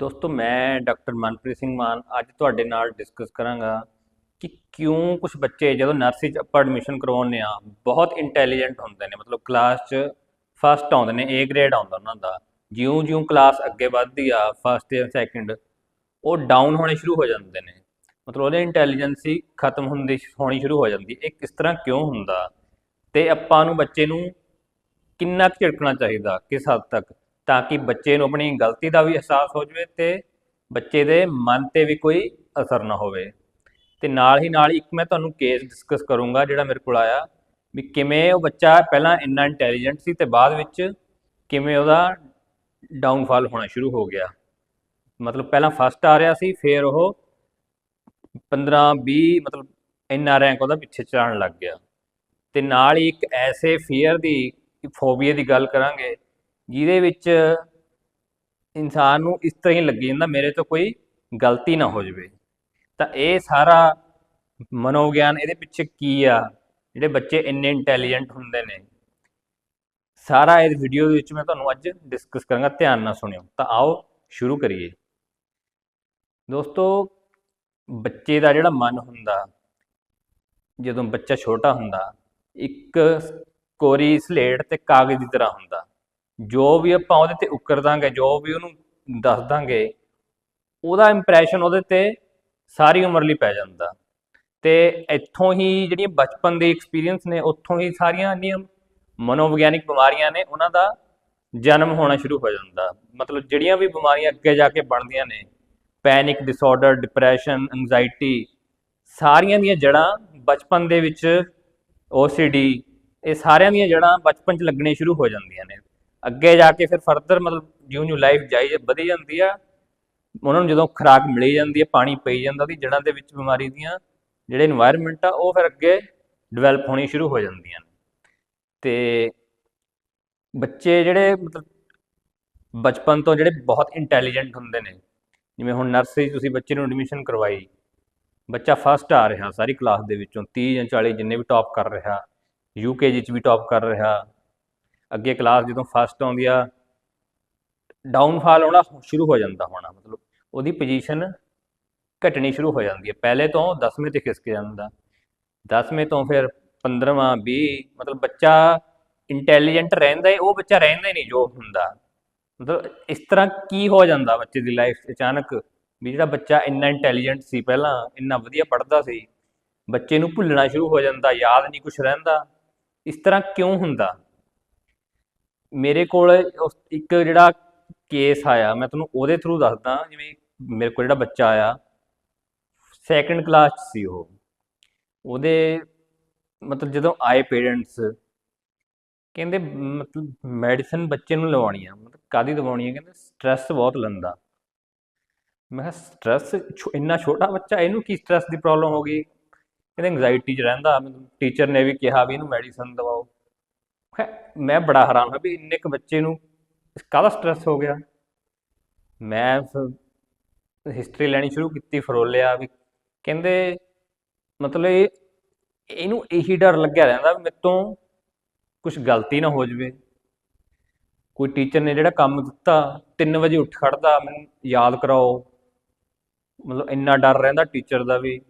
ਦੋਸਤੋ, ਮੈਂ ਡਾਕਟਰ ਮਨਪ੍ਰੀਤ ਸਿੰਘ ਮਾਨ ਅੱਜ ਤੁਹਾਡੇ ਨਾਲ ਡਿਸਕਸ ਕਰਾਂਗਾ ਕਿ ਕਿਉਂ ਕੁਝ ਬੱਚੇ ਜਦੋਂ ਨਰਸਰੀ ਚ ਆਪਾਂ ਐਡਮਿਸ਼ਨ ਕਰਵਾਉਂਦੇ ਆ ਬਹੁਤ ਇੰਟੈਲੀਜੈਂਟ ਹੁੰਦੇ ਨੇ। ਮਤਲਬ ਕਲਾਸ 'ਚ ਫਸਟ ਆਉਂਦੇ ਨੇ ਏ ਗ੍ਰੇਡ ਆਉਂਦਾ ਉਹਨਾਂ ਦਾ। ਜਿਉਂ-ਜਿਉਂ ਕਲਾਸ ਅੱਗੇ ਵੱਧਦੀ ਆ ਫਸਟ ਜਾਂ ਸੈਕਿੰਡ ਉਹ ਡਾਊਨ ਹੋਣੇ ਸ਼ੁਰੂ ਹੋ ਜਾਂਦੇ ਨੇ। ਮਤਲਬ ਉਹਦੀ ਇੰਟੈਲੀਜੈਂਸੀ ਖਤਮ ਹੁੰਦੀ, ਹੋਣੀ ਸ਼ੁਰੂ ਹੋ ਜਾਂਦੀ। ਇਹ ਕਿਸ ਤਰ੍ਹਾਂ ਕਿਉਂ ਹੁੰਦਾ? ਤੇ ਆਪਾਂ ਨੂੰ ਬੱਚੇ ਨੂੰ ਕਿੰਨਾ ਕੁ ਝਿੜਕਣਾ ਚਾਹੀਦਾ, ਕਿਸ ਹੱਦ ਤੱਕ? ਤਾਂ ਕਿ ਬੱਚੇ ਨੂੰ ਆਪਣੀ ਗਲਤੀ ਦਾ ਵੀ ਅਹਿਸਾਸ ਹੋ ਜਾਵੇ ਤੇ ਬੱਚੇ ਦੇ ਮਨ ਤੇ ਵੀ ਕੋਈ ਅਸਰ ਨਾ ਹੋਵੇ। ਤੇ ਨਾਲ ਹੀ ਨਾਲ ਇੱਕ ਮੈਂ ਤੁਹਾਨੂੰ ਕੇਸ ਡਿਸਕਸ ਕਰੂੰਗਾ ਜਿਹੜਾ ਮੇਰੇ ਕੋਲ ਆਇਆ ਵੀ ਕਿਵੇਂ ਉਹ ਬੱਚਾ ਪਹਿਲਾਂ ਇੰਨਾ ਇੰਟੈਲੀਜੈਂਟ ਸੀ ਤੇ ਬਾਅਦ ਵਿੱਚ ਕਿਵੇਂ ਉਹਦਾ ਡਾਊਨਫਾਲ ਹੋਣਾ ਸ਼ੁਰੂ ਹੋ ਗਿਆ। ਮਤਲਬ ਪਹਿਲਾਂ ਫਸਟ ਆ ਰਿਹਾ ਸੀ, ਫਿਰ ਉਹ 15 20 ਮਤਲਬ ਇੰਨਾ ਰੈਂਕ ਉਹਦਾ ਪਿੱਛੇ ਚੜਨ ਲੱਗ ਗਿਆ। ਤੇ ਨਾਲ ਹੀ ਇੱਕ ਐਸੇ ਫੀਅਰ ਦੀ ਫੋਬੀਆ ਦੀ ਗੱਲ ਕਰਾਂਗੇ ਜਿਹਦੇ ਵਿੱਚ ਇਨਸਾਨ ਨੂੰ ਇਸ ਤਰ੍ਹਾਂ ਹੀ ਲੱਗੀ ਜਾਂਦਾ, ਮੇਰੇ ਤੋਂ ਕੋਈ ਗਲਤੀ ਨਾ ਹੋ ਜਾਵੇ। ਤਾਂ ਇਹ ਸਾਰਾ ਮਨੋਗਿਆਨ ਇਹਦੇ ਪਿੱਛੇ ਕੀ ਆ? ਜਿਹੜੇ ਬੱਚੇ ਇੰਨੇ ਇੰਟੈਲੀਜੈਂਟ ਹੁੰਦੇ ਨੇ। ਸਾਰਾ ਇਸ ਵੀਡੀਓ ਦੇ ਵਿੱਚ ਮੈਂ ਤੁਹਾਨੂੰ ਅੱਜ ਡਿਸਕਸ ਕਰਾਂਗਾ, ਧਿਆਨ ਨਾਲ ਸੁਣਿਓ। ਤਾਂ ਆਓ ਸ਼ੁਰੂ ਕਰੀਏ। ਦੋਸਤੋ, ਬੱਚੇ ਦਾ ਜਿਹੜਾ ਮਨ ਹੁੰਦਾ, ਜਦੋਂ ਬੱਚਾ ਛੋਟਾ ਹੁੰਦਾ, ਇੱਕ ਕੋਰੀ ਸਲੇਟ ਤੇ ਕਾਗਜ਼ ਦੀ ਤਰ੍ਹਾਂ ਹੁੰਦਾ। ਜੋ ਵੀ ਆਪਾਂ ਉਹਦੇ ਤੇ ਉਕਰ ਦਾਂਗੇ, ਜੋ ਵੀ ਉਹਨੂੰ ਦੱਸ ਦਾਂਗੇ, ਉਹਦਾ ਇੰਪ੍ਰੈਸ਼ਨ ਉਹਦੇ ਤੇ ਸਾਰੀ ਉਮਰ ਲਈ ਪੈ ਜਾਂਦਾ। ਤੇ ਇੱਥੋਂ ਹੀ ਜਿਹੜੀਆਂ ਬਚਪਨ ਦੇ ਐਕਸਪੀਰੀਅੰਸ ਨੇ, ਉੱਥੋਂ ਹੀ ਸਾਰੀਆਂ ਨਿਯਮ ਮਨੋਵਿਗਿਆਨਿਕ ਬਿਮਾਰੀਆਂ ਨੇ, ਉਹਨਾਂ ਦਾ ਜਨਮ ਹੋਣਾ ਸ਼ੁਰੂ ਹੋ ਜਾਂਦਾ। ਮਤਲਬ ਜਿਹੜੀਆਂ ਵੀ ਬਿਮਾਰੀਆਂ ਅੱਗੇ ਜਾ ਕੇ ਬਣਦੀਆਂ ਨੇ ਪੈਨਿਕ ਡਿਸਆਰਡਰ ਡਿਪਰੈਸ਼ਨ ਐਂਜ਼ਾਈਟੀ ਸਾਰੀਆਂ ਦੀਆਂ ਜੜ੍ਹਾਂ ਬਚਪਨ ਦੇ ਵਿੱਚ OCD ਇਹ ਸਾਰਿਆਂ ਦੀਆਂ ਜੜ੍ਹਾਂ ਬਚਪਨ 'ਚ ਲੱਗਣੇ ਸ਼ੁਰੂ ਹੋ ਜਾਂਦੀਆਂ ਨੇ। ਅੱਗੇ ਜਾ ਕੇ ਫਿਰ ਫਰਦਰ ਮਤਲਬ ਜਿਉਂ ਜਿਉਂ ਲਾਈਫ ਜਾਈ ਵਧੀ ਜਾਂਦੀ ਆ, ਉਹਨਾਂ ਨੂੰ ਜਦੋਂ ਖੁਰਾਕ ਮਿਲੀ ਜਾਂਦੀ ਹੈ ਪਾਣੀ ਪਈ ਜਾਂਦਾ ਉਹਦੀ ਜੜਾਂ ਦੇ ਵਿੱਚ ਬਿਮਾਰੀ ਦੀਆਂ ਜਿਹੜੇ এনवायरमेंट ਆ, ਉਹ ਫਿਰ ਅੱਗੇ ਡਿਵੈਲਪ ਹੋਣੀ ਸ਼ੁਰੂ ਹੋ ਜਾਂਦੀਆਂ ਨੇ। ਤੇ ਬੱਚੇ ਜਿਹੜੇ ਮਤਲਬ ਬਚਪਨ ਤੋਂ ਜਿਹੜੇ ਬਹੁਤ ਇੰਟੈਲੀਜੈਂਟ ਹੁੰਦੇ ਨੇ, ਜਿਵੇਂ ਹੁਣ ਨਰਸਰੀ ਤੁਸੀਂ ਬੱਚੇ ਨੂੰ ਐਡਮਿਸ਼ਨ ਕਰਵਾਈ, ਬੱਚਾ ਫਸਟ ਆ ਰਿਹਾ, ਸਾਰੀ ਕਲਾਸ ਦੇ ਵਿੱਚੋਂ 30 ਜਾਂ 40 ਜਿੰਨੇ ਵੀ ਟੌਪ ਕਰ ਰਿਹਾ ਯੂਕੇਜੀ ਚ ਵੀ ਟੌਪ ਕਰ ਰਿਹਾ ਅੱਗੇ ਕਲਾਸ ਜਦੋਂ ਫਸਟ ਆਉਂਦੀ ਆ ਡਾਊਨਫਾਲ ਹੋਣਾ ਸ਼ੁਰੂ ਹੋ ਜਾਂਦਾ ਹੋਣਾ, ਮਤਲਬ ਉਹਦੀ ਪੋਜੀਸ਼ਨ ਘਟਣੀ ਸ਼ੁਰੂ ਹੋ ਜਾਂਦੀ ਹੈ। ਪਹਿਲੇ ਤੋਂ 10ਵੇਂ ਤੇ ਖਿਸਕ ਜਾਂਦਾ। 10ਵੇਂ ਤੋਂ ਫਿਰ 15ਵਾਂ 20 ਮਤਲਬ ਬੱਚਾ ਇੰਟੈਲੀਜੈਂਟ ਰਹਿੰਦਾ ਹੈ, ਉਹ ਬੱਚਾ ਰਹਿੰਦਾ ਨਹੀਂ ਜੋ ਹੁੰਦਾ। ਮਤਲਬ ਇਸ ਤਰ੍ਹਾਂ ਕੀ ਹੋ ਜਾਂਦਾ ਬੱਚੇ ਦੀ ਲਾਈਫ 'ਚ ਅਚਾਨਕ? ਵੀ ਜਿਹੜਾ ਬੱਚਾ ਇੰਨਾ ਇੰਟੈਲੀਜੈਂਟ ਸੀ ਪਹਿਲਾਂ, ਇੰਨਾ ਵਧੀਆ ਪੜ੍ਹਦਾ ਸੀ, ਬੱਚੇ ਨੂੰ ਭੁੱਲਣਾ ਸ਼ੁਰੂ ਹੋ ਜਾਂਦਾ, ਯਾਦ ਨਹੀਂ ਕੁਝ ਰਹਿੰਦਾ। ਇਸ ਤਰ੍ਹਾਂ ਕਿਉਂ ਹੁੰਦਾ? ਮੇਰੇ ਕੋਲ ਉਸ ਇੱਕ ਜਿਹੜਾ ਕੇਸ ਆਇਆ, ਮੈਂ ਤੁਹਾਨੂੰ ਉਹਦੇ ਥਰੂ ਦੱਸਦਾ, ਜਿਵੇਂ ਮੇਰੇ ਕੋਲ ਜਿਹੜਾ ਬੱਚਾ ਆਇਆ ਸੈਕੰਡ ਕਲਾਸ 'ਚ ਸੀ ਉਹ। ਉਹਦੇ ਮਤਲਬ ਜਦੋਂ ਆਏ ਪੇਰੈਂਟਸ ਕਹਿੰਦੇ ਮਤਲਬ ਮੈਡੀਸਨ ਬੱਚੇ ਨੂੰ ਲਵਾਉਣੀ ਆ, ਮਤਲਬ ਕਾਦੀ ਦਵਾਉਣੀ ਆ? ਕਹਿੰਦੇ ਸਟ੍ਰੈਸ ਬਹੁਤ ਲੈਂਦਾ। ਮੈਂ ਕਿਹਾ ਸਟ੍ਰੈਸ ਇੰਨਾ ਛੋਟਾ ਬੱਚਾ, ਇਹਨੂੰ ਕੀ ਸਟ੍ਰੈਸ ਦੀ ਪ੍ਰੋਬਲਮ ਹੋ ਗਈ? ਕਹਿੰਦੇ ਐਂਜ਼ਾਈਟੀ 'ਚ ਰਹਿੰਦਾ। ਟੀਚਰ ਨੇ ਵੀ ਕਿਹਾ ਵੀ ਇਹਨੂੰ ਮੈਡੀਸਨ ਦਵਾਓ। ਮੈਂ ਬੜਾ ਹੈਰਾਨ ਹਾਂ ਵੀ ਇੰਨੇ ਕੁ ਬੱਚੇ ਨੂੰ ਕਾਹਦਾ ਸਟ੍ਰੈਸ ਹੋ ਗਿਆ? ਮੈਂ ਹਿਸਟਰੀ ਲੈਣੀ ਸ਼ੁਰੂ ਕੀਤੀ ਫਰੋਲਿਆ ਵੀ ਕਹਿੰਦੇ ਮਤਲਬ ਇਹ, ਇਹਨੂੰ ਇਹੀ ਡਰ ਲੱਗਿਆ ਰਹਿੰਦਾ ਵੀ ਮੇਰੇ ਤੋਂ ਕੁਝ ਗਲਤੀ ਨਾ ਹੋ ਜਾਵੇ। ਕੋਈ ਟੀਚਰ ਨੇ ਜਿਹੜਾ ਕੰਮ ਦਿੱਤਾ 3 ਵਜੇ ਉੱਠ ਖੜਦਾ ਮੈਨੂੰ ਯਾਦ ਕਰਾਓ। ਮਤਲਬ ਇੰਨਾ ਡਰ ਰਹਿੰਦਾ ਟੀਚਰ ਦਾ ਵੀ।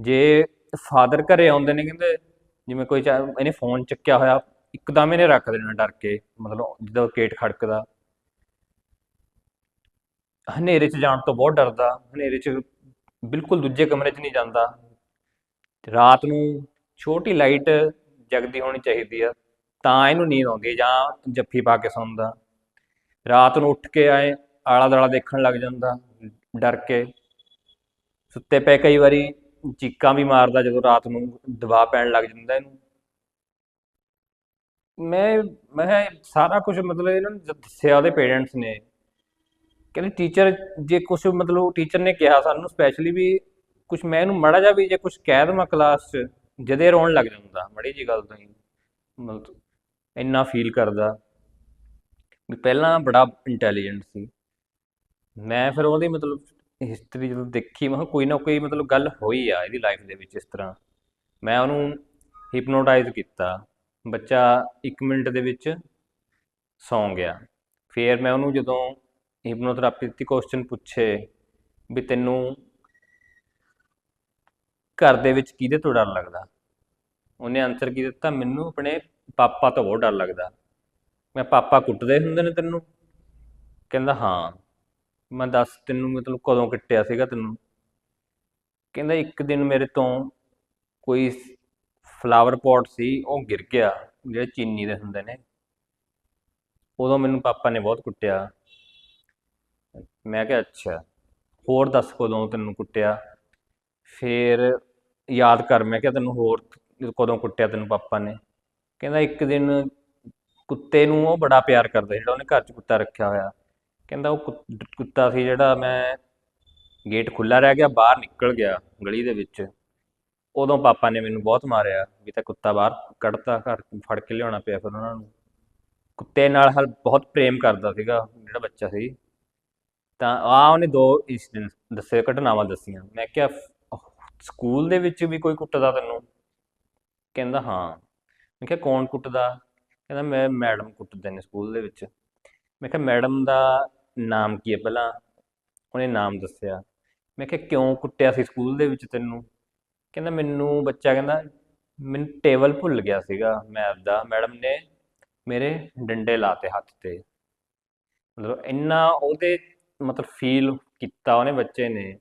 ਜੇ ਫਾਦਰ ਘਰੇ ਆਉਂਦੇ ਨੇ, ਕਹਿੰਦੇ ਜਿਵੇਂ ਕੋਈ ਇਹਨੇ ਫੋਨ ਚੱਕਿਆ ਹੋਇਆ, ਇੱਕਦਮ ਇਹਨੇ ਰੱਖ ਦੇਣਾ ਡਰ ਕੇ, ਮਤਲਬ ਜਦੋਂ ਗੇਟ ਖੜਕਦਾ। ਹਨੇਰੇ 'ਚ ਜਾਣ ਤੋਂ ਬਹੁਤ ਡਰਦਾ, ਹਨੇਰੇ 'ਚ ਬਿਲਕੁਲ ਦੂਜੇ ਕਮਰੇ 'ਚ ਨਹੀਂ ਜਾਂਦਾ। ਤੇ ਰਾਤ ਨੂੰ ਛੋਟੀ ਲਾਈਟ ਜਗਦੀ ਹੋਣੀ ਚਾਹੀਦੀ ਆ, ਤਾਂ ਇਹਨੂੰ ਨੀਂਦ ਆਉਂਦੀ ਜਾਂ ਜੱਫੀ ਪਾ ਕੇ ਸੌਂਦਾ। ਰਾਤ ਨੂੰ ਉੱਠ ਕੇ ਆਏ ਆਲਾ ਦੁਆਲਾ ਦੇਖਣ ਲੱਗ ਜਾਂਦਾ, ਡਰ ਕੇ। ਸੁੱਤੇ ਪਏ ਕਈ ਵਾਰੀ ਚੀਕਾਂ ਵੀ ਮਾਰਦਾ ਜਦੋਂ ਰਾਤ ਨੂੰ ਦਬਾਅ ਪੈਣ ਲੱਗ ਜਾਂਦਾ ਇਹਨੂੰ। ਮੈਂ ਮੈਂ ਸਾਰਾ ਕੁਝ ਮਤਲਬ ਇਹਨਾਂ ਨੂੰ ਦੱਸਿਆ ਉਹਦੇ ਪੇਰੈਂਟਸ ਨੇ। ਕਹਿੰਦੇ ਟੀਚਰ ਜੇ ਕੁਝ ਮਤਲਬ ਟੀਚਰ ਨੇ ਕਿਹਾ ਸਾਨੂੰ ਸਪੈਸ਼ਲੀ ਵੀ ਕੁਝ ਮੈਂ ਇਹਨੂੰ ਮੜਾ ਜਾ ਵੀ ਜੇ ਕੁਝ ਕਹਿ ਦਵਾਂ ਕਲਾਸ 'ਚ, ਜਦੇ ਰੋਣ ਲੱਗ ਜਾਂਦਾ, ਮੜੀ ਜੀ ਗੱਲ ਤੋਂ ਹੀ। ਮਤਲਬ ਇੰਨਾ ਫੀਲ ਕਰਦਾ। ਵੀ ਪਹਿਲਾਂ ਬੜਾ ਇੰਟੈਲੀਜੈਂਟ ਸੀ। ਮੈਂ ਫਿਰ ਉਹਦੀ ਮਤਲਬ ਹਿਸਟਰੀ ਜਦੋਂ ਦੇਖੀ, ਮੈਂ ਕਿਹਾ ਕੋਈ ਨਾ ਕੋਈ ਮਤਲਬ ਗੱਲ ਹੋਈ ਆ ਇਹਦੀ ਲਾਈਫ ਦੇ ਵਿੱਚ ਇਸ ਤਰ੍ਹਾਂ। ਮੈਂ ਉਹਨੂੰ ਹਿਪਨੋਟਾਈਜ਼ ਕੀਤਾ। ਬੱਚਾ 1 ਮਿੰਟ ਦੇ ਵਿੱਚ ਸੌਂ ਗਿਆ। ਫਿਰ ਮੈਂ ਉਹਨੂੰ ਜਦੋਂ ਹਿਪਨੋਥੈਰੇਪੀ ਦੀ ਕੁਐਸਚਨ ਪੁੱਛੇ ਵੀ ਤੈਨੂੰ ਘਰ ਦੇ ਵਿੱਚ ਕਿਹਦੇ ਤੋਂ ਡਰ ਲੱਗਦਾ? ਉਹਨੇ ਆਨਸਰ ਕੀ ਦਿੱਤਾ, ਮੈਨੂੰ ਆਪਣੇ ਪਾਪਾ ਤੋਂ ਬਹੁਤ ਡਰ ਲੱਗਦਾ। ਮੈਂ ਪਾਪਾ ਕੁੱਟਦੇ ਹੁੰਦੇ ਨੇ ਤੈਨੂੰ? ਕਹਿੰਦਾ, ਹਾਂ। ਮੈਂ ਦੱਸ ਤੈਨੂੰ ਮਤਲਬ ਕਦੋਂ ਕੁੱਟਿਆ ਸੀਗਾ ਤੈਨੂੰ? ਕਹਿੰਦਾ ਇੱਕ ਦਿਨ ਮੇਰੇ ਤੋਂ ਕੋਈ ਫਲਾਵਰ ਪੋਟ ਸੀ, ਉਹ ਗਿਰ ਗਿਆ, ਜਿਹੜੇ ਚੀਨੀ ਦੇ ਹੁੰਦੇ ਨੇ। ਉਦੋਂ ਮੈਨੂੰ ਪਾਪਾ ਨੇ ਬਹੁਤ ਕੁੱਟਿਆ। ਮੈਂ ਕਿਹਾ, ਅੱਛਾ, ਹੋਰ ਦੱਸ ਕਦੋਂ ਤੈਨੂੰ ਕੁੱਟਿਆ? ਫੇਰ ਯਾਦ ਕਰ, ਮੈਂ ਕਿਹਾ ਤੈਨੂੰ ਹੋਰ ਕਦੋਂ ਕੁੱਟਿਆ ਤੈਨੂੰ ਪਾਪਾ ਨੇ? ਕਹਿੰਦਾ ਇੱਕ ਦਿਨ ਕੁੱਤੇ ਨੂੰ ਉਹ ਬੜਾ ਪਿਆਰ ਕਰਦਾ, ਜਿਹੜਾ ਉਹਨੇ ਘਰ 'ਚ ਕੁੱਤਾ ਰੱਖਿਆ ਹੋਇਆ। ਕਹਿੰਦਾ ਉਹ ਕੁੱਤ- ਕੁੱਤਾ ਸੀ ਜਿਹੜਾ ਮੈਂ ਗੇਟ ਖੁੱਲਾ ਰਹਿ ਗਿਆ, ਬਾਹਰ ਨਿਕਲ ਗਿਆ ਗਲੀ ਦੇ ਵਿੱਚ। ਉਦੋਂ ਪਾਪਾ ਨੇ ਮੈਨੂੰ ਬਹੁਤ ਮਾਰਿਆ ਵੀ ਤਾਂ ਕੁੱਤਾ ਬਾਹਰ ਕੱਢਤਾ, ਘਰ ਫੜ ਕੇ ਲਿਆਉਣਾ ਪਿਆ ਫਿਰ ਉਹਨਾਂ ਨੂੰ। ਕੁੱਤੇ ਨਾਲ ਹਲ, ਬਹੁਤ ਪ੍ਰੇਮ ਕਰਦਾ ਸੀਗਾ ਜਿਹੜਾ ਬੱਚਾ ਸੀ। ਤਾਂ ਆ ਉਹਨੇ ਦੋ ਇੰਸੀਡੈਂਟ ਦੱਸੇ, ਘਟਨਾਵਾਂ ਦੱਸੀਆਂ। ਮੈਂ ਕਿਹਾ ਫ- ਸਕੂਲ ਦੇ ਵਿੱਚ ਵੀ ਕੋਈ ਕੁੱਟਦਾ ਤੈਨੂੰ? ਕਹਿੰਦਾ, ਹਾਂ। ਮੈਂ ਕਿਹਾ, ਕੌਣ ਕੁੱਟਦਾ? ਕਹਿੰਦਾ, ਮੈਂ ਮੈਡਮ ਕੁੱਟਦੇ ਨੇ ਸਕੂਲ ਦੇ ਵਿੱਚ। ਮੈਂ ਕਿਹਾ, ਮੈਡਮ ਦਾ ਨਾਮ ਕੀ ਹੈ? ਪਹਿਲਾਂ ਉਹਨੇ ਨਾਮ ਦੱਸਿਆ। ਮੈਂ ਕਿਹਾ, ਕਿਉਂ ਕੁੱਟਿਆ ਸੀ ਸਕੂਲ ਦੇ ਵਿੱਚ ਤੈਨੂੰ? ਕਹਿੰਦਾ, ਮੈਨੂੰ ਬੱਚਾ ਕਹਿੰਦਾ, ਮੈਨੂੰ ਟੇਬਲ ਭੁੱਲ ਗਿਆ ਸੀਗਾ ਮੈਥ ਦਾ ਮੈਡਮ ਨੇ ਮੇਰੇ ਡੰਡੇ ਲਾਤੇ ਹੱਥ ਤੇ। ਮਤਲਬ ਇੰਨਾ ਉਹਦੇ ਮਤਲਬ ਫੀਲ ਕੀਤਾ ਉਹਨੇ ਬੱਚੇ ਨੇ।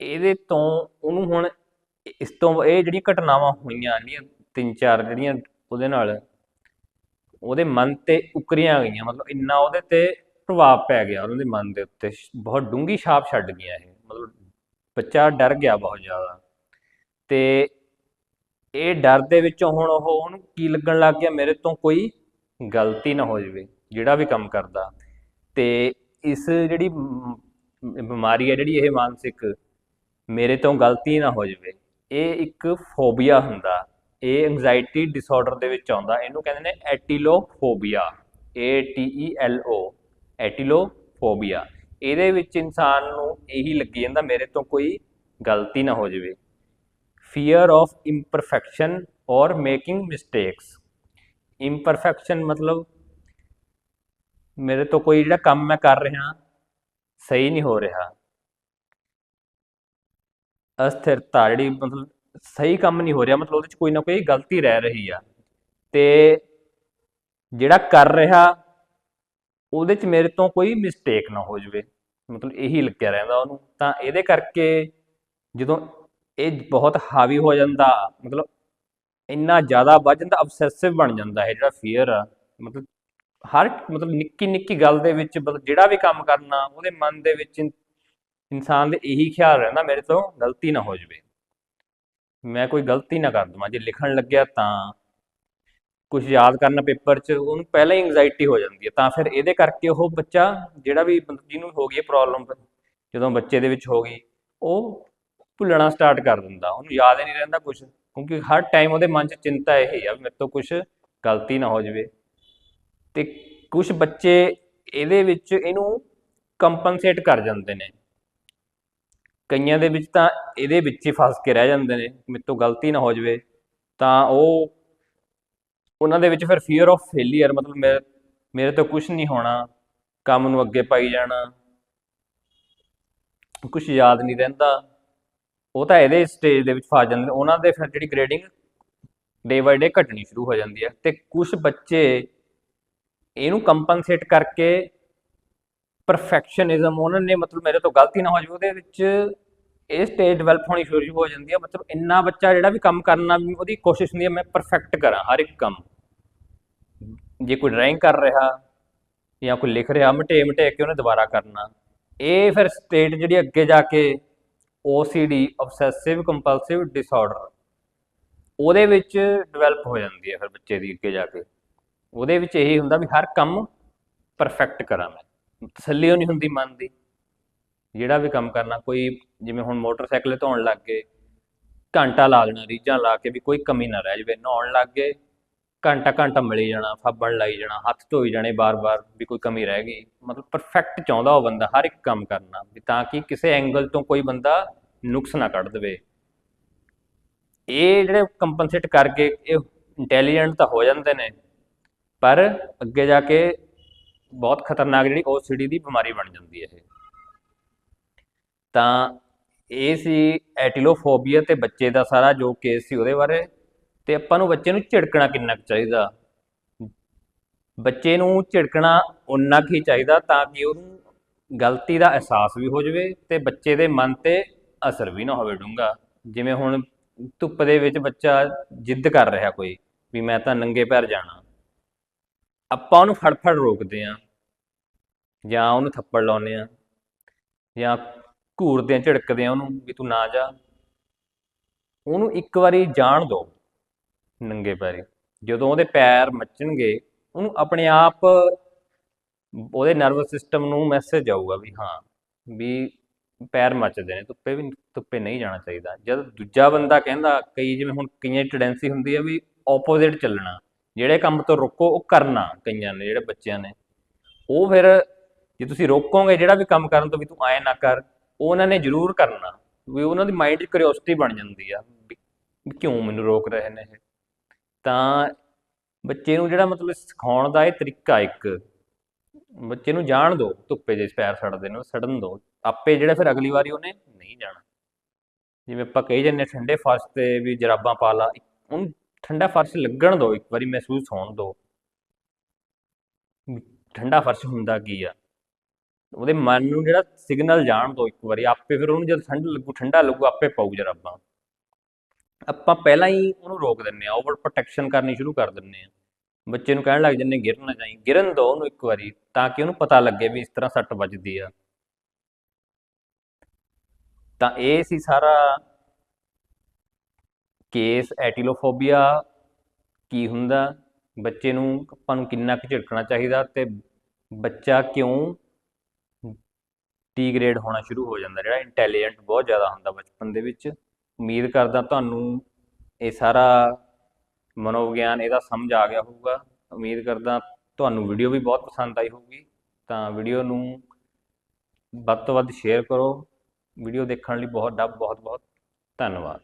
ਇਹਦੇ ਤੋਂ ਉਹਨੂੰ ਹੁਣ ਇਸ ਤੋਂ ਇਹ ਜਿਹੜੀਆਂ ਘਟਨਾਵਾਂ ਹੋਈਆਂ, ਜਿਹੜੀਆਂ ਤਿੰਨ ਚਾਰ ਜਿਹੜੀਆਂ ਉਹਦੇ ਨਾਲ ਉਹਦੇ ਮਨ ਤੇ ਉਕਰੀਆਂ ਗਈਆਂ, ਮਤਲਬ ਇੰਨਾ ਉਹਦੇ ਤੇ ਪ੍ਰਭਾਵ ਪੈ ਗਿਆ ਉਹਨਾਂ ਦੇ ਮਨ ਦੇ ਉੱਤੇ, ਬਹੁਤ ਡੂੰਗੀ ਛਾਪ ਛੱਡ ਗਈਆਂ ਇਹ, ਮਤਲਬ ਬੱਚਾ ਡਰ ਗਿਆ ਬਹੁਤ ਜ਼ਿਆਦਾ। ਤੇ ਇਹ ਡਰ ਦੇ ਵਿੱਚੋਂ ਹੁਣ ਉਹ ਉਹਨੂੰ ਕੀ ਲੱਗਣ ਲੱਗ ਗਿਆ, ਮੇਰੇ ਤੋਂ ਕੋਈ ਗਲਤੀ ਨਾ ਹੋ ਜਾਵੇ, ਜਿਹੜਾ ਵੀ ਕੰਮ ਕਰਦਾ। ਤੇ ਇਸ ਜਿਹੜੀ ਬਿਮਾਰੀ ਹੈ ਜਿਹੜੀ ਇਹ ਮਾਨਸਿਕ, ਮੇਰੇ ਤੋਂ ਗਲਤੀ ਨਾ ਹੋ ਜਾਵੇ, ਇਹ ਇੱਕ ਫੋਬੀਆ ਹੁੰਦਾ। ਇਹ ਐਂਜ਼ਾਇਟੀ ਡਿਸਆਰਡਰ ਦੇ ਵਿੱਚ ਆਉਂਦਾ, ਇਹਨੂੰ ਕਹਿੰਦੇ ਨੇ ਐਟੀਲੋਫੋਬੀਆ A T E L O ਐਟੀਲੋਫੋਬੀਆ। ਇਹਦੇ ਵਿੱਚ ਇਨਸਾਨ ਨੂੰ ਇਹੀ ਲੱਗੀ ਜਾਂਦਾ, ਮੇਰੇ ਤੋਂ ਕੋਈ ਗਲਤੀ ਨਾ ਹੋ ਜਾਵੇ। ਫੀਅਰ of ਇੰਪਰਫੈਕਸ਼ਨ ਔਰ ਮੇਕਿੰਗ ਮਿਸਟੇਕਸ ਇੰਪਰਫੈਕਸ਼ਨ ਮਤਲਬ ਮੇਰੇ ਤੋਂ ਕੋਈ ਜਿਹੜਾ ਕੰਮ ਮੈਂ ਕਰ ਰਿਹਾ, ਸਹੀ ਨਹੀਂ ਹੋ ਰਿਹਾ। ਅਸਥਿਰਤਾ ਜਿਹੜੀ ਮਤਲਬ ਸਹੀ ਕੰਮ ਨਹੀਂ ਹੋ ਰਿਹਾ, ਮਤਲਬ ਉਹਦੇ ਚ ਕੋਈ ਨਾ ਕੋਈ ਗਲਤੀ ਰਹਿ ਰਹੀ ਆ। ਤੇ ਜਿਹੜਾ ਕਰ ਰਿਹਾ, ਉਹਦੇ ਚ ਮੇਰੇ ਤੋਂ ਕੋਈ ਮਿਸਟੇਕ ਨਾ ਹੋ ਜਾਵੇ। ਮਤਲਬ ਇਹੀ ਲੱਗਿਆ ਰਹਿੰਦਾ ਉਹਨੂੰ। ਤਾਂ ਇਹਦੇ ਕਰਕੇ ਜਦੋਂ ਇਹ ਬਹੁਤ ਹਾਵੀ ਹੋ ਜਾਂਦਾ, ਮਤਲਬ ਇੰਨਾ ਜ਼ਿਆਦਾ ਵੱਧ ਜਾਂਦਾ ਅਬਸੈਸਿਵ ਬਣ ਜਾਂਦਾ ਹੈ ਜਿਹੜਾ ਫੀਅਰ ਆ। ਮਤਲਬ ਹਰ, ਮਤਲਬ ਨਿੱਕੀ ਨਿੱਕੀ ਗੱਲ ਦੇ ਵਿੱਚ, ਮਤਲਬ ਜਿਹੜਾ ਵੀ ਕੰਮ ਕਰਨਾ, ਉਹਦੇ ਮਨ ਦੇ ਵਿੱਚ ਇਨ- ਇਨਸਾਨ ਦੇ ਇਹੀ ਖਿਆਲ ਰਹਿੰਦਾ ਮੇਰੇ ਤੋਂ, ਗਲਤੀ ਨਾ ਹੋ ਜਾਵੇ। ਮੈਂ ਕੋਈ ਗਲਤੀ ਨਾ ਕਰ ਦਵਾਂ। ਜੇ ਲਿਖਣ ਲੱਗਿਆ ਤਾਂ। ਕੁਝ ਯਾਦ ਕਰਨਾ ਪੇਪਰ 'ਚ, ਉਹਨੂੰ ਪਹਿਲਾਂ ਹੀ ਐਂਜ਼ਾਈਟੀ ਹੋ ਜਾਂਦੀ ਹੈ। ਤਾਂ ਫਿਰ ਇਹਦੇ ਕਰਕੇ ਉਹ ਬੱਚਾ ਜਿਹੜਾ ਵੀ ਮਤਲਬ ਜਿਹਨੂੰ ਹੋ ਗਈ ਪ੍ਰੋਬਲਮ ਜਦੋਂ ਬੱਚੇ ਦੇ ਵਿੱਚ ਹੋ ਗਈ, ਉਹ ਭੁੱਲਣਾ ਸਟਾਰਟ ਕਰ ਦਿੰਦਾ। ਉਹਨੂੰ ਯਾਦ ਹੀ ਨਹੀਂ ਰਹਿੰਦਾ ਕੁਝ ਕਿਉਂਕਿ ਹਰ ਟਾਈਮ ਉਹਦੇ ਮਨ 'ਚ ਚਿੰਤਾ ਇਹ ਆ ਵੀ ਮੇਰੇ ਤੋਂ ਕੁਝ ਗਲਤੀ ਨਾ ਹੋ ਜਾਵੇ। ਤੇ ਕੁਝ ਬੱਚੇ ਇਹਦੇ ਵਿੱਚ ਇਹਨੂੰ ਕੰਪਨਸੇਟ ਕਰ ਜਾਂਦੇ ਨੇ। ਕਈਆਂ ਦੇ ਵਿੱਚ ਤਾਂ ਇਹਦੇ ਵਿੱਚ ਹੀ ਫਸ ਕੇ ਰਹਿ ਜਾਂਦੇ ਨੇ, ਮੇਰੇ ਤੋਂ ਗਲਤੀ ਨਾ ਹੋ ਜਾਵੇ, ਤਾਂ ਉਹ ਉਹਨਾਂ ਦੇ ਵਿੱਚ ਫਿਰ ਫੀਅਰ ਆਫ ਫੇਲੀਅਰ ਮਤਲਬ ਮੇਰੇ ਮੇਰੇ ਤੋਂ ਕੁਝ ਨਹੀਂ ਹੋਣਾ, ਕੰਮ ਨੂੰ ਅੱਗੇ ਪਾਈ ਜਾਣਾ ਕੁਝ ਯਾਦ ਨਹੀਂ ਰਹਿੰਦਾ, ਉਹ ਤਾਂ ਇਹਦੇ ਸਟੇਜ ਦੇ ਵਿੱਚ ਫਸ ਜਾਂਦੇ ਨੇ, ਉਹਨਾਂ ਦੇ ਫਿਰ ਜਿਹੜੀ ਗ੍ਰੇਡਿੰਗ ਡੇ ਬਾਈ ਡੇ ਘਟਣੀ ਸ਼ੁਰੂ ਹੋ ਜਾਂਦੀ ਹੈ, ਤੇ ਕੁਝ ਬੱਚੇ ਇਹਨੂੰ ਕੰਪਨਸੇਟ ਕਰਕੇ ਪਰਫੈਕਸ਼ਨਿਜ਼ਮ ਉਹਨਾਂ ਨੇ ਮਤਲਬ ਮੇਰੇ ਤੋਂ ਗਲਤੀ ਨਾ ਹੋ ਜਾਵੇ, ਉਹਦੇ ਵਿੱਚ ਇਹ ਸਟੇਜ ਡਿਵੈਲਪ ਹੋਣੀ ਸ਼ੁਰੂ ਹੋ ਜਾਂਦੀ ਹੈ ਮਤਲਬ ਇੰਨਾ ਬੱਚਾ ਜਿਹੜਾ ਵੀ ਕੰਮ ਕਰਨਾ ਉਹਦੀ ਕੋਸ਼ਿਸ਼ ਹੁੰਦੀ ਹੈ ਮੈਂ ਪਰਫੈਕਟ ਕਰਾਂ ਹਰ ਇੱਕ ਕੰਮ। ਜੇ ਕੋਈ ਡਰਾਇੰਗ ਕਰ ਰਿਹਾ ਜਾਂ ਕੋਈ ਲਿਖ ਰਿਹਾ, ਮਟੇ ਮਟੇ ਕੇ ਉਹਨੇ ਦੁਬਾਰਾ ਕਰਨਾ। ਇਹ ਫਿਰ ਸਟੇਟ ਜਿਹੜੀ ਅੱਗੇ ਜਾ ਕੇ OCD obsessive compulsive disorder, ਉਹਦੇ ਵਿੱਚ ਡਿਵੈਲਪ ਹੋ ਜਾਂਦੀ ਹੈ ਫਿਰ ਬੱਚੇ ਦੀ ਅੱਗੇ ਜਾ ਕੇ। ਉਹਦੇ ਵਿੱਚ ਇਹੀ ਹੁੰਦਾ ਵੀ ਹਰ ਕੰਮ ਪਰਫੈਕਟ ਕਰਾਂ ਮੈਂ। ਤਸੱਲੀ ਉਹ ਨਹੀਂ ਹੁੰਦੀ ਮਨ ਦੀ। ਜਿਹੜਾ ਵੀ ਕੰਮ ਕਰਨਾ, ਕੋਈ ਜਿਵੇਂ ਹੁਣ ਮੋਟਰਸਾਈਕਲ ਧੋਣ ਲੱਗ ਗਏ, ਘੰਟਾ ਲਾ ਦੇਣਾ, ਰੀਝਾਂ ਲਾ ਕੇ ਵੀ ਕੋਈ ਕਮੀ ਨਾ ਰਹਿ ਜਾਵੇ। ਨਹਾਉਣ ਲੱਗ ਗਏ, ਘੰਟਾ ਘੰਟਾ ਮਲੀ ਜਾਣਾ, ਫੱਬਣ ਲਾਈ ਜਾਣਾ, ਹੱਥ ਧੋਈ ਜਾਣੇ ਬਾਰ-ਬਾਰ ਵੀ ਕੋਈ ਕਮੀ ਰਹਿ ਗਈ। ਮਤਲਬ ਪਰਫੈਕਟ ਚਾਹੁੰਦਾ ਉਹ ਬੰਦਾ ਹਰ ਇੱਕ ਕੰਮ ਕਰਨਾ ਵੀ ਤਾਂ ਕਿ ਕਿਸੇ ਐਂਗਲ ਤੋਂ ਕੋਈ ਬੰਦਾ ਨੁਕਸ ਨਾ ਕੱਢ ਦੇਵੇ। ਇਹ ਜਿਹੜੇ ਕੰਪਨਸੇਟ ਕਰਕੇ ਇਹ ਇੰਟੈਲੀਜੈਂਟ ਤਾਂ ਹੋ ਜਾਂਦੇ ਨੇ, ਪਰ ਅੱਗੇ ਜਾ ਕੇ ਬਹੁਤ ਖਤਰਨਾਕ ਜਿਹੜੀ OCD ਦੀ ਬਿਮਾਰੀ ਬਣ ਜਾਂਦੀ ਹੈ ਇਹ। ਤਾਂ ਇਹ ਸੀ ਐਟਿਲੋਫੋਬੀਆ ਤੇ ਬੱਚੇ ਦਾ ਸਾਰਾ ਜੋ ਕੇਸ ਸੀ ਉਹਦੇ ਬਾਰੇ। ਤੇ ਆਪਾਂ ਨੂੰ ਬੱਚੇ ਨੂੰ ਝਿੜਕਣਾ ਕਿੰਨਾ ਕੁ ਚਾਹੀਦਾ? ਬੱਚੇ ਨੂੰ ਝਿੜਕਣਾ ਉਨਾ ਕੁ ਹੀ ਚਾਹੀਦਾ ਤਾਂ ਕਿ ਉਹਨੂੰ ਗਲਤੀ ਦਾ ਅਹਿਸਾਸ ਵੀ ਹੋ ਜਾਵੇ ਤੇ ਬੱਚੇ ਦੇ ਮਨ ਤੇ ਅਸਰ ਵੀ ਨਾ ਹੋਵੇ ਡੂੰਘਾ। ਜਿਵੇਂ ਹੁਣ ਧੁੱਪ ਦੇ ਵਿੱਚ ਬੱਚਾ ਜਿੱਦ ਕਰ ਰਿਹਾ ਕੋਈ ਵੀ ਮੈਂ ਤਾਂ ਨੰਗੇ ਪੈਰ ਜਾਣਾ। ਆਪਾਂ ਉਹਨੂੰ ਫੜ-ਫੜ ਰੋਕਦੇ ਆ ਜਾਂ ਉਹਨੂੰ ਥੱਪੜ ਲਾਉਂਦੇ ਆ ਜਾਂ ਘੂਰਦੇ ਆ ਝਿੜਕਦੇ ਆ ਉਹਨੂੰ ਵੀ ਤੂੰ ਨਾ ਜਾ। ਉਹਨੂੰ ਇੱਕ ਵਾਰੀ ਜਾਣ ਦਿਓ ਨੰਗੇ ਪੈਰੀ। ਜਦੋਂ ਉਹਦੇ ਪੈਰ ਮੱਚਣਗੇ, ਉਹਨੂੰ ਆਪਣੇ ਆਪ ਉਹਦੇ ਨਰਵਸ ਸਿਸਟਮ ਨੂੰ ਮੈਸੇਜ ਆਊਗਾ ਵੀ ਹਾਂ, ਵੀ ਪੈਰ ਮੱਚਦੇ ਨੇ, ਧੁੱਪੇ ਵੀ, ਧੁੱਪੇ ਨਹੀਂ ਜਾਣਾ ਚਾਹੀਦਾ। ਜਦ ਦੂਜਾ ਬੰਦਾ ਕਹਿੰਦਾ, ਕਈ ਜਿਵੇਂ ਹੁਣ ਕਈਆਂ ਦੀ ਟੈਂਡੈਂਸੀ ਹੁੰਦੀ ਹੈ ਵੀ ਆਪੋਜ਼ਿਟ ਚੱਲਣਾ, ਜਿਹੜੇ ਕੰਮ ਤੋਂ ਰੋਕੋ ਉਹ ਕਰਨਾ ਕਈਆਂ ਨੇ, ਜਿਹੜੇ ਬੱਚਿਆਂ ਨੇ। ਉਹ ਫਿਰ ਜੇ ਤੁਸੀਂ ਰੋਕੋਗੇ ਜਿਹੜਾ ਵੀ ਕੰਮ ਕਰਨ ਤੋਂ ਵੀ ਤੂੰ ਆਏ ਨਾ ਕਰ ਉਹ ਉਹਨਾਂ ਨੇ ਜ਼ਰੂਰ ਕਰਨਾ। ਵੀ ਉਹਨਾਂ ਦੀ ਮਾਈਂਡ 'ਚ ਕਿਉਰਿਓਸਿਟੀ ਬਣ ਜਾਂਦੀ ਆ ਵੀ ਵੀ ਕਿਉਂ ਮੈਨੂੰ ਰੋਕ ਰਹੇ ਨੇ ਇਹ? ਤਾਂ ਬੱਚੇ ਨੂੰ ਜਿਹੜਾ ਮਤਲਬ ਸਿਖਾਉਣ ਦਾ ਇਹ ਤਰੀਕਾ ਇੱਕ ਬੱਚੇ ਨੂੰ ਜਾਣ ਦਿਓ ਧੁੱਪੇ ਜੇ ਪੈਰ ਸੜਦੇ ਨੇ ਸੜਨ ਦਿਓ ਆਪੇ ਜਿਹੜਾ ਫਿਰ ਅਗਲੀ ਵਾਰੀ ਉਹਨੇ ਨਹੀਂ ਜਾਣਾ। ਜਿਵੇਂ ਆਪਾਂ ਕਹੀ ਜਾਂਦੇ ਹਾਂ, ਠੰਡੇ ਫਰਸ਼ ਤੇ ਵੀ ਜਰਾਬਾਂ ਪਾ ਲਾ ਉਹਨੂੰ ਠੰਡਾ ਫਰਸ਼ ਲੱਗਣ ਦਿਓ ਇੱਕ ਵਾਰੀ ਮਹਿਸੂਸ ਹੋਣ ਦਿਓ ਠੰਡਾ ਫਰਸ਼ ਹੁੰਦਾ ਕੀ ਆ? ਉਹਦੇ ਮਨ ਨੂੰ ਜਿਹੜਾ ਸਿਗਨਲ ਜਾਣ ਦਿਓ ਇੱਕ ਵਾਰੀ, ਆਪੇ ਫਿਰ ਉਹਨੂੰ ਜਦ ਠੰਡ ਲੱਗੂ, ਠੰਡਾ ਲੱਗੂ, ਆਪੇ ਪਾਊ ਜਰਾਬਾਂ ਆਪਾਂ। ਪਹਿਲਾਂ ਹੀ ਉਹਨੂੰ ਰੋਕ ਦਿੰਨੇ ਆ ਓਵਰ ਪ੍ਰੋਟੈਕਸ਼ਨ ਕਰਨੀ ਸ਼ੁਰੂ ਕਰ ਦਿੰਨੇ ਆ ਬੱਚੇ ਨੂੰ ਕਹਿਣ ਲੱਗ ਜੰਨੇ ਗਿਰ ਨਾ ਜਾਈਂ। ਗਿਰਨ ਦਿਓ ਉਹਨੂੰ ਇੱਕ ਵਾਰੀ, ਤਾਂ ਕਿ ਉਹਨੂੰ ਪਤਾ ਲੱਗੇ ਵੀ ਇਸ ਤਰ੍ਹਾਂ ਸੱਟ ਵੱਜਦੀ ਆ। ਤਾਂ ਇਹ ਸੀ ਸਾਰਾ ਕੇਸ ਐਟੀਲੋਫੋਬੀਆ ਕੀ ਹੁੰਦਾ? ਬੱਚੇ ਨੂੰ ਆਪਾਂ ਨੂੰ ਕਿੰਨਾ ਕੁ ਝਿੜਕਣਾ ਚਾਹੀਦਾ ਤੇ ਬੱਚਾ ਕਿਉਂ ਡੀ ਗ੍ਰੇਡ ਹੋਣਾ ਸ਼ੁਰੂ ਹੋ ਜਾਂਦਾ, ਜਿਹੜਾ ਇੰਟੈਲੀਜੈਂਟ ਬਹੁਤ ਜ਼ਿਆਦਾ ਹੁੰਦਾ ਬਚਪਨ ਦੇ ਵਿੱਚ। ਉਮੀਦ ਕਰਦਾ ਤੁਹਾਨੂੰ ਇਹ ਸਾਰਾ ਮਨੋਵਿਗਿਆਨ, ਇਹਦਾ ਸਮਝ ਆ ਗਿਆ ਹੋਊਗਾ। ਉਮੀਦ ਕਰਦਾ ਤੁਹਾਨੂੰ ਵੀਡੀਓ ਵੀ ਬਹੁਤ ਪਸੰਦ ਆਈ ਹੋਊਗੀ। ਤਾਂ ਵੀਡੀਓ ਨੂੰ ਵੱਧ ਤੋਂ ਵੱਧ ਸ਼ੇਅਰ ਕਰੋ। ਵੀਡੀਓ ਦੇਖਣ ਲਈ ਬਹੁਤ ਬਹੁਤ ਬਹੁਤ ਧੰਨਵਾਦ।